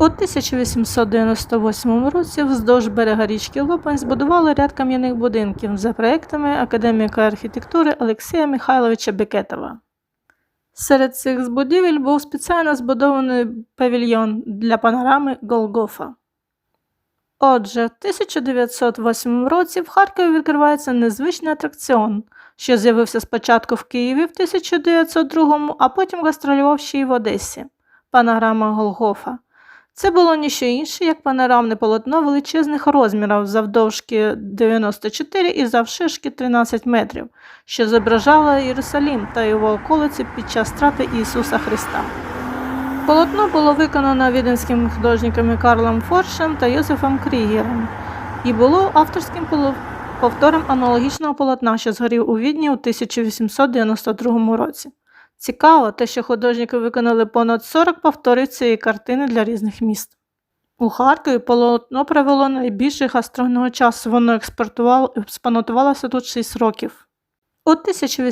У 1898 році вздовж берега річки Лопань збудували ряд кам'яних будинків за проектами академіка архітектури Олексія Михайловича Бекетова. Серед цих збудівель був спеціально збудований павільйон для панорами Голгофа. Отже, в 1908 році в Харкові відкривається незвичний атракціон, що з'явився спочатку в Києві в 1902, а потім гастролював ще й в Одесі панорама Голгофа. Це було ніщо інше, як панорамне полотно величезних розмірів завдовжки 94 і завширшки 13 метрів, що зображало Єрусалім та його околиці під час страти Ісуса Христа. Полотно було виконано віденськими художниками Карлом Форшем та Йосифом Крігером і було авторським повтором аналогічного полотна, що згорів у Відні у 1892 році. Цікаво те, що художники виконали понад 40 повторів цієї картини для різних міст. У Харкові полотно провело найбільше гастрольного часу. Воно експонувалося тут 6 років. У